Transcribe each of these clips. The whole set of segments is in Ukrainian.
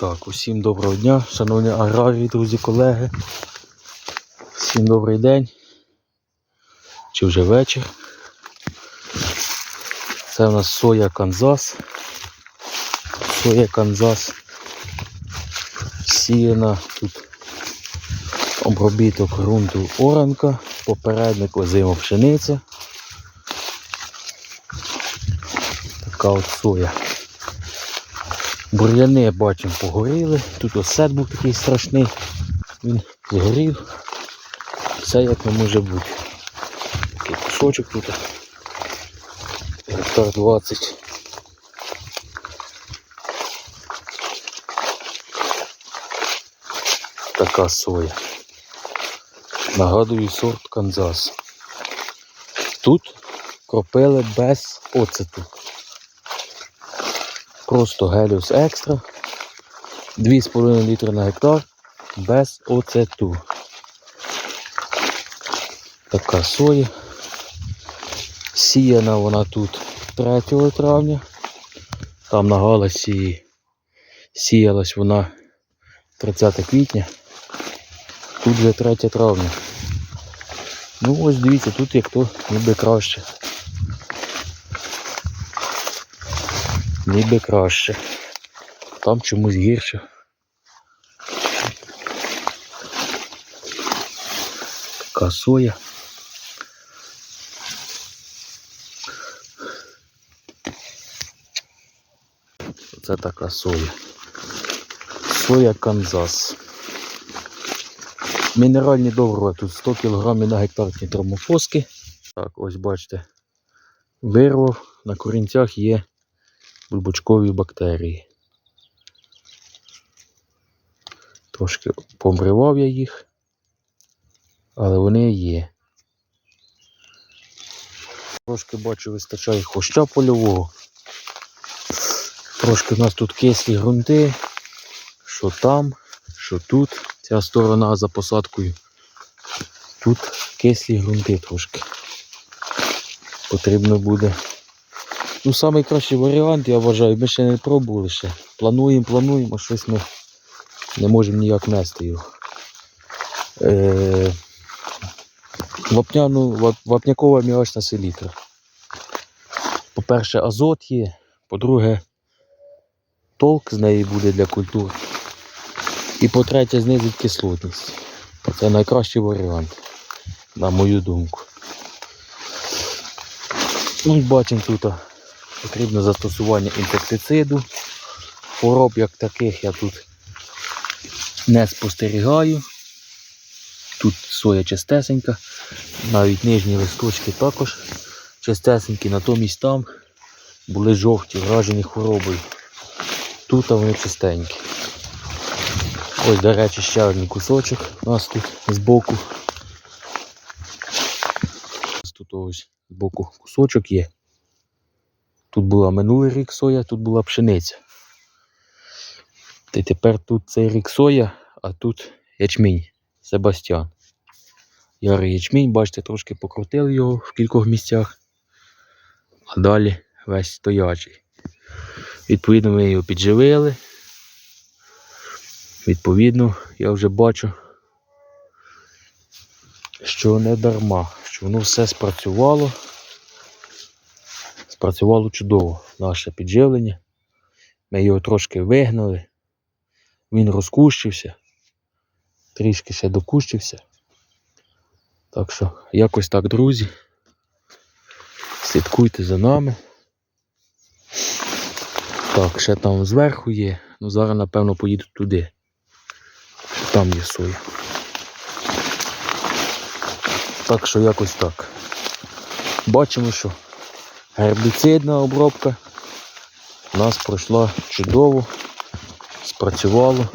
Так, усім доброго дня, шановні аграрії, друзі, колеги. Всім добрий день. Чи вже вечір. Це у нас соя Канзас. Соя Канзас. Сіяна тут обробіток ґрунту оранка, попередник озима пшениця. Така от соя. Бур'яни бачимо погоріли. Тут осет був такий страшний. Він згорів. Все як не може бути. Такий кусочок тут. Гектар 20. Така соя. Нагадую сорт Канзас. Тут кропили без оцету. Просто Геліус Екстра. 2,5 літри на гектар без оцету. Така соя. Сіяна вона тут 3 травня. Там на галасі сіялась вона 30 квітня. Тут вже 3 травня. Ну ось дивіться, тут як то ніби краще. Ніби краще. Там чомусь гірше. Така соя. Це така соя. Соя Канзас. Мінеральні добрива тут 100 кг на гектар нітромофоски. Так, ось бачите. Вирвав, на корінцях є бульбочкові бактерії. Трошки помривав я їх, але вони є. Трошки бачу, вистачає хвоща польового. Трошки у нас тут кислі ґрунти, що там, що тут, ця сторона за посадкою. Тут кислі ґрунти трошки. Потрібно буде Ну, найкращий варіант, я вважаю, ми ще не пробували ще. Плануємо, плануємо, а щось ми не можемо ніяк нести його. Е, вапняну, вапнякова мілочна селітра. По-перше, азот є, по-друге, толк з неї буде для культур. І по-третє, знизить кислотність. Це найкращий варіант, на мою думку. Ну, бачимо тут. Потрібно застосування інсектициду. Хвороб як таких я тут не спостерігаю. Тут соя чистесенька, навіть нижні листочки також чистесенькі, натомість там були жовті, вражені хворобою. Тут вони чистенькі. Ось, до речі, ще один кусочок у нас тут збоку. Тут ось збоку кусочок є. Тут була минулий рік соя, тут була пшениця. Та тепер тут цей рік соя, а тут ячмінь Себастьян. Ярий ячмінь, бачите, трошки покрутили його в кількох місцях, а далі весь стоячий. Відповідно, ми його підживили. Відповідно, я вже бачу, що не дарма, що воно все спрацювало спрацювало чудово наше підживлення. Ми його трошки вигнали. Він розкущився, трішки ще докущився. Так що, якось так, друзі. Слідкуйте за нами. Так, ще там зверху є. Ну зараз, напевно, поїду туди. Там є соя. Так що якось так. Бачимо, що Гербіцидна обробка у нас пройшла чудово, спрацювало.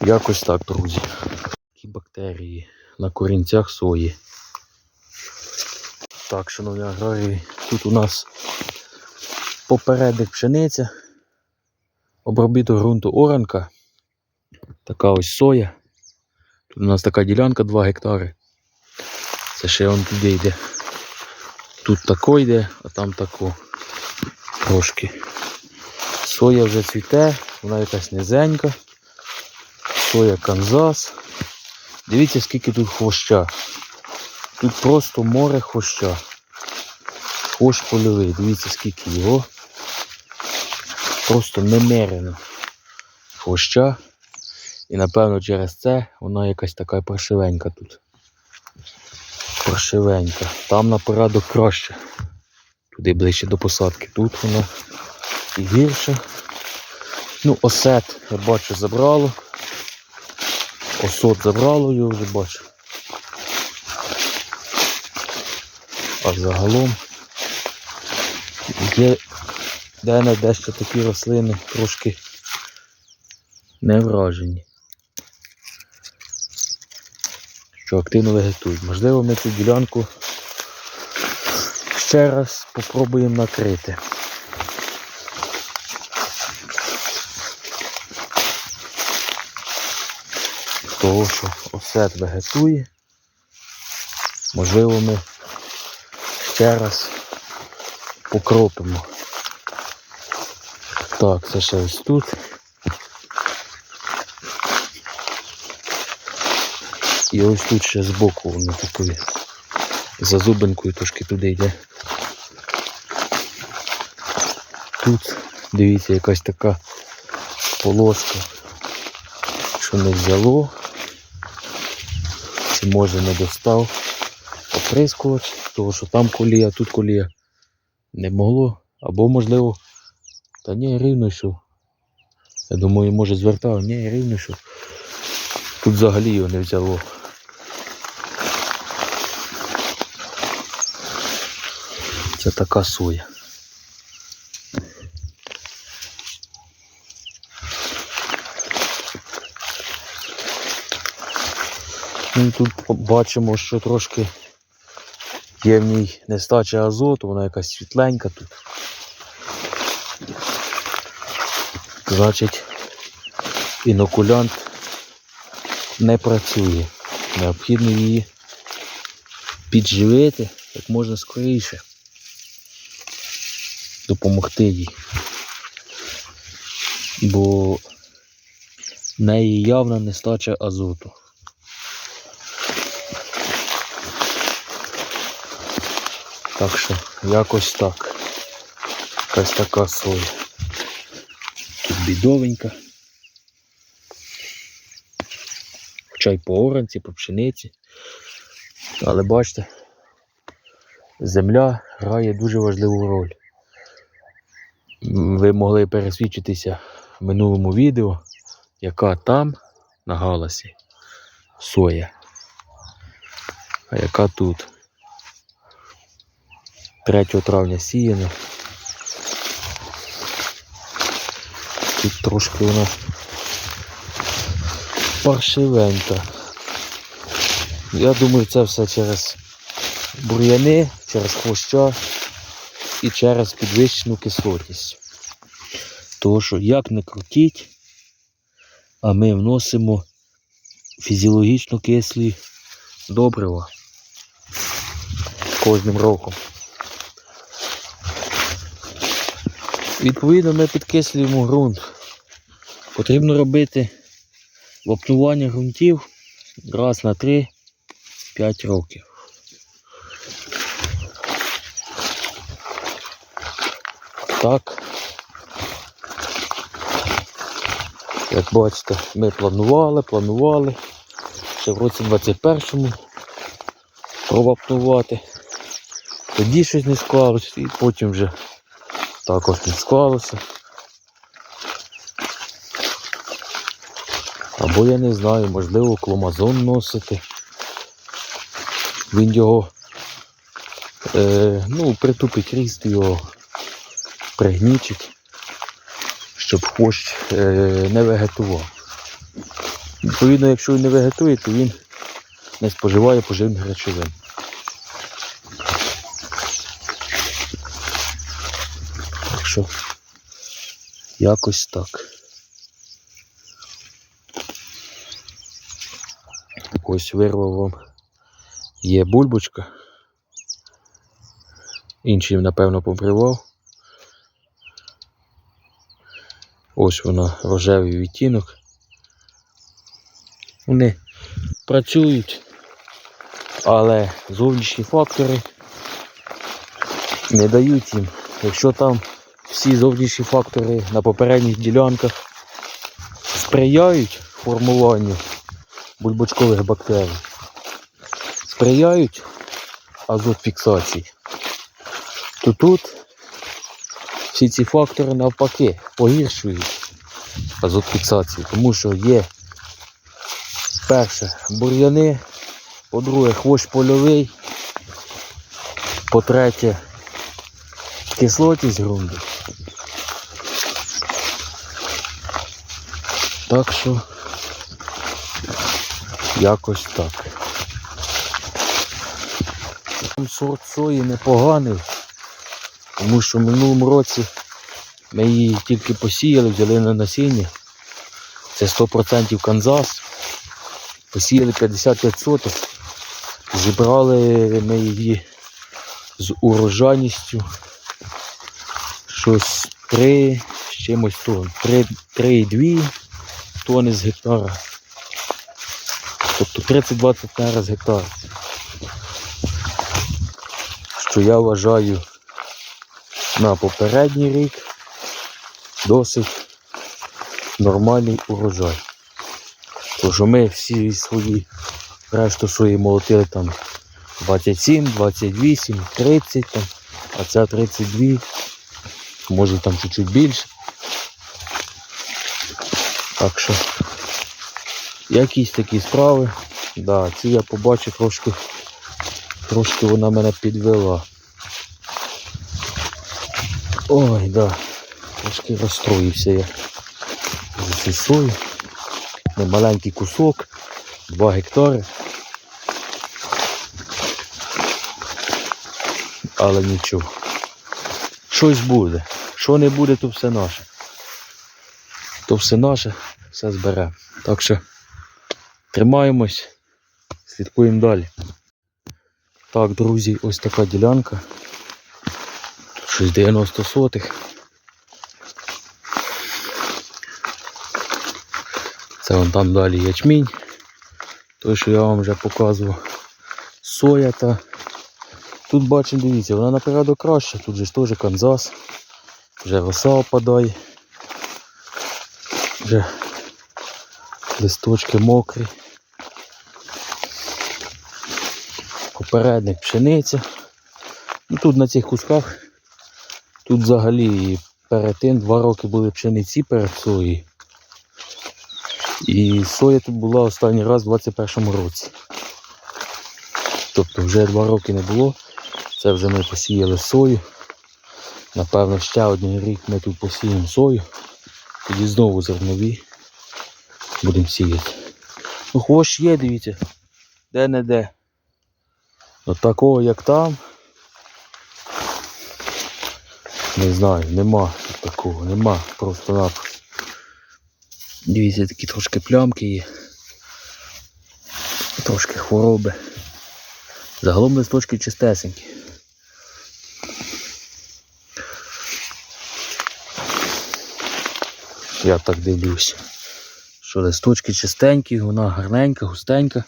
Якось так, друзі. Такі бактерії на корінцях сої. Так, шановні аграрії, тут у нас попередник пшениця, обробіток ґрунту оранка, така ось соя. Тут у нас така ділянка 2 гектари. Це ще он туди йде. Тут тако йде, а там тако. Трошки. Соя вже цвіте, вона якась низенька. Соя Канзас. Дивіться, скільки тут хвоща. Тут просто море хвоща. Хвощ польовий, дивіться, скільки його. Просто немерено хвоща. І напевно через це вона якась така паршивенька тут. Паршивенька. Там на порядок краще. Туди ближче до посадки. Тут вона і гірше. Ну, осет, я бачу, забрало. Осот забрало його вже бачу. А загалом є де дещо такі рослини трошки не вражені. Що активно вегетують. Можливо, ми цю ділянку ще раз попробуємо накрити. Того, що осет вегетує. Можливо, ми ще раз покропимо. Так, це ще ось тут. І ось тут ще збоку воно такою за зубинкою трошки туди йде. Тут, дивіться, якась така полоска, що не взяло, чи може не достав оприскувач, тому що там колія, тут колія не могло, або можливо, та ні, рівно що. Я думаю, може звертав, ні, рівно що. Тут взагалі його не взяло. Це така соя. Ну, тут бачимо, що трошки є в ній нестача азоту, вона якась світленька тут. Значить, інокулянт не працює. Необхідно її підживити як можна скоріше. Допомогти їй. Бо в неї явна нестача азоту. Так що якось так. Якась така соя. Тут бідовенька. Хоча й по оранці, по пшениці. Але бачите, земля грає дуже важливу роль. Ви могли пересвідчитися в минулому відео, яка там на галасі соя, а яка тут. 3 травня сіяна. Тут трошки вона паршивенька. Я думаю, це все через бур'яни, через хвоща і через підвищену кислотність. Тому що як не крутіть, а ми вносимо фізіологічно кислі добрива кожним роком. Відповідно, ми підкислюємо ґрунт. Потрібно робити вапнування ґрунтів раз на 3-5 років. Так. Як бачите, ми планували, планували ще в році 21-му провапнувати. Тоді щось не склалося і потім вже також не склалося. Або я не знаю, можливо, кломазон носити. Він його е, ну, притупить ріст його, пригнічить, щоб хвощ е, не вегетував. Відповідно, якщо він не вегетує, то він не споживає поживних речовин. Так що якось так. Ось вирвав вам є бульбочка. Інші, напевно, побривав. Ось вона, рожевий відтінок. Вони працюють, але зовнішні фактори не дають їм. Якщо там всі зовнішні фактори на попередніх ділянках сприяють формуванню бульбочкових бактерій, сприяють азот фіксації, то тут всі ці фактори навпаки погіршують азот фіксації, тому що є перше бур'яни, по-друге, хвощ польовий, по-третє, кислотність ґрунту. Так що якось так. Сорт сої непоганий, тому що в минулому році ми її тільки посіяли, взяли на насіння. Це 100% Канзас. Посіяли 55 соток. Зібрали ми її з урожайністю щось 3 з чимось тонн. 3,2 тонни з гектара. Тобто 30-20 наира з гектара. Що я вважаю на попередній рік досить нормальний урожай. Тому що ми всі свої решту свої молотили там 27, 28, 30 там, а ця 32, може там чуть-чуть більше. Так що якісь такі справи. Да, ці я побачив трошки, трошки вона мене підвела. Ой, да. Трошки розстроївся я цією сою. Немаленький кусок, 2 гектари. Але нічого. Щось буде. Що не буде, то все наше. То все наше, все збере. Так що тримаємось, слідкуємо далі. Так, друзі, ось така ділянка. Щось 90 сотих. Це вон там далі ячмінь. Той, що я вам вже показував. Соя та. Тут бачимо, дивіться, вона на порядок краще, тут же ж теж Канзас. Вже роса опадає. Вже листочки мокрі. Попередник пшениця. Ну, тут на цих кусках, тут взагалі перед тим два роки були пшениці перед соєю. І соя тут була останній раз у 21-му році. Тобто вже два роки не було. Це вже ми посіяли сою. Напевно, ще один рік ми тут посіємо сою. Тоді знову зернові будемо сіяти. Ну, хвощ є, дивіться, де-не-де. От такого, як там. Не знаю, нема такого, нема просто-напросто. Дивіться, такі трошки плямки є. Трошки хвороби. Загалом листочки чистесенькі. Я так дивлюсь. Що листочки чистенькі, вона гарненька, густенька.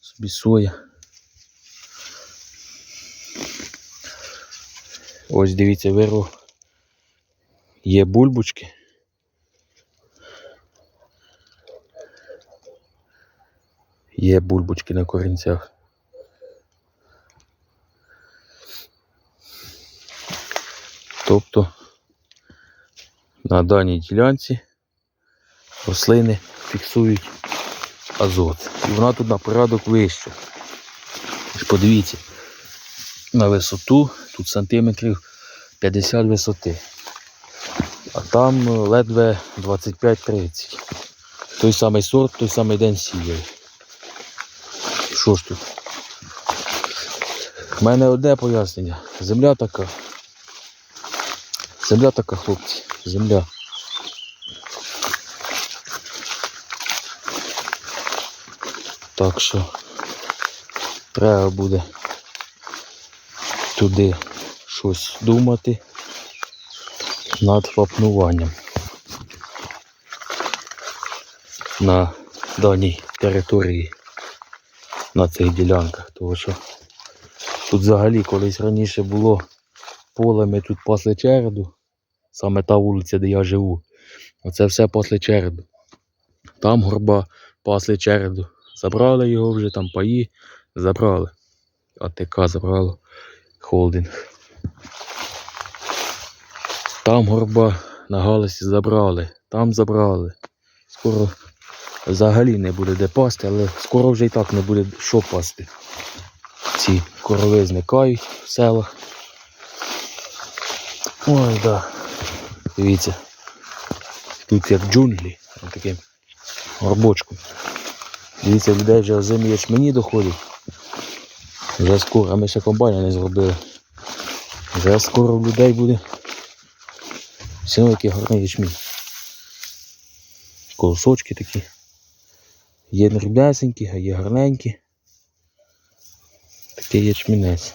Собі соя. Ось дивіться, вирву. Є бульбочки. Є бульбочки на корінцях. Тобто на даній ділянці рослини фіксують азот. І вона тут на порядок вища. Подивіться, на висоту, тут сантиметрів 50 висоти. А там е, ледве 25-30. Той самий сорт, той самий день сіяли. Що ж тут? У мене одне пояснення. Земля така. Земля така, хлопці. Земля. Так що треба буде туди щось думати над вапнуванням. на даній території, на цих ділянках. Тому що тут взагалі колись раніше було поле, ми тут пасли череду, саме та вулиця, де я живу. Оце все пасли череду. Там горба пасли череду. Забрали його вже, там паї забрали. АТК забрало холдинг. Там горба на галасі забрали, там забрали. Скоро взагалі не буде де пасти, але скоро вже і так не буде що пасти. Ці корови зникають в селах. Ой, да. Дивіться. Тут як джунглі, таким горбочком. Дивіться, людей вже озимі ячмені доходять. Вже скоро, а ми ще комбайна не зробили. Вже скоро в людей буде. Все який гарний ячмінь. Колосочки такі. Є дрібнесенькі, а є гарненькі. Такий ячмінець.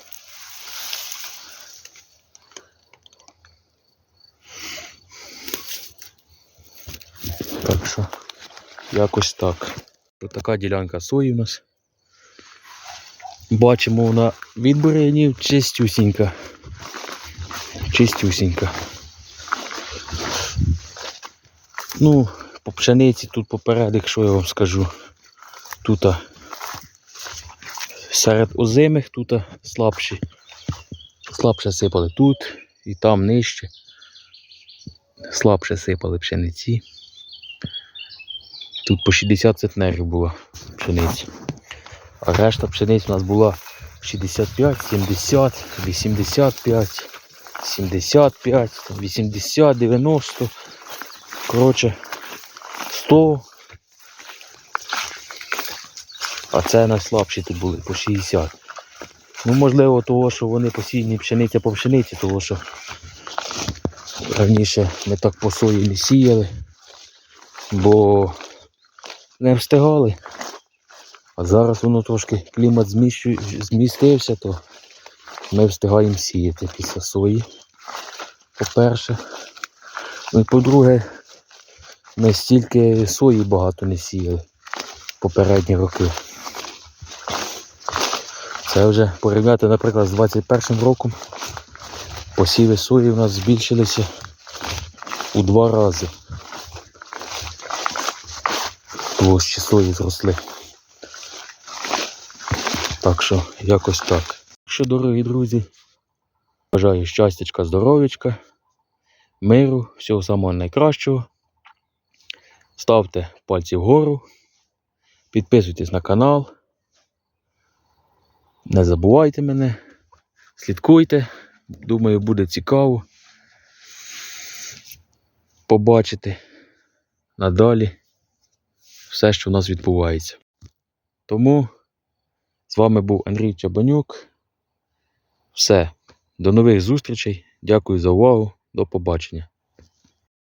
Так що, якось так. Ось така ділянка сої у нас. Бачимо вона від бурянів чистюсінька. Чистюсінька. Ну, по пшениці тут попередик, що я вам скажу. Тут серед озимих тут слабші. Слабше сипали тут і там нижче. Слабше сипали пшениці. Тут по 60 центнерів було пшениці. А решта пшениць у нас була 65, 70, 85, 75, 80, 90. Коротше, 100. А це найслабші тут були по 60. Ну, можливо, того, що вони посіяні пшениця по пшениці, того що раніше ми так по сої не сіяли, бо не встигали. А зараз воно трошки клімат змістився, то ми встигаємо сіяти після сої. По-перше. Ну і по-друге, ми стільки сої багато не сіяли попередні роки. Це вже порівняти, наприклад, з 21 роком. Посіви сої у нас збільшилися у два рази. Площі сої зросли. Так що якось так. Що, дорогі друзі, бажаю щастячка, здоров'ячка, миру, всього самого найкращого. Ставте пальці вгору, підписуйтесь на канал. Не забувайте мене, слідкуйте. Думаю, буде цікаво побачити надалі все, що в нас відбувається. Тому з вами був Андрій Чабанюк. Все. До нових зустрічей. Дякую за увагу. До побачення.